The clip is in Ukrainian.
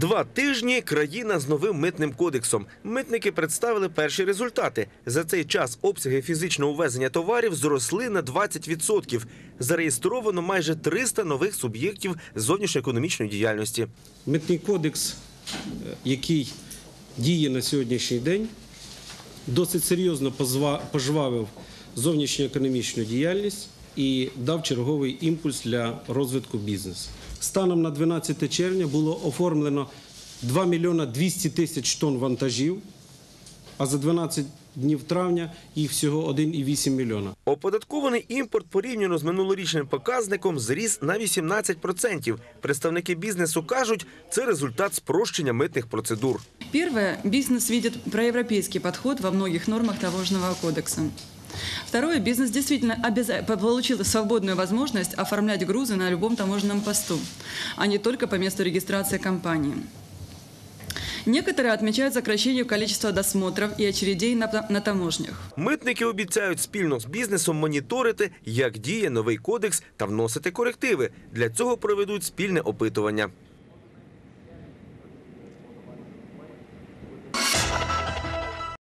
Два тижні країна з новим митним кодексом. Митники представили перші результати. За цей час обсяги фізичного ввезення товарів зросли на 20%. Зареєстровано майже 300 нових суб'єктів зовнішньоекономічної діяльності. Митний кодекс, е, який діє на сьогоднішній день, досить серйозно пожвавив зовнішньоекономічну діяльність і дав черговий імпульс для розвитку бізнесу. Станом на 12 червня було оформлено 2 мільйона 200 тисяч тонн вантажів, а за 12 днів травня їх всього 1,8 мільйона. Оподаткований імпорт порівняно з минулорічним показником зріс на 18%. Представники бізнесу кажуть, це результат спрощення митних процедур. Первое, бизнес видит проевропейский подход во многих нормах таможенного кодекса. Второе, бизнес действительно получил свободную возможность оформлять грузы на любом таможенном посту, а не только по месту регистрации компании. Некоторые отмечают сокращение количества досмотров и очередей на, на таможнях. Митники обіцяють спільно з бізнесом моніторити, як діє новий кодекс та вносити корективи. Для цього проведуть спільне опитування.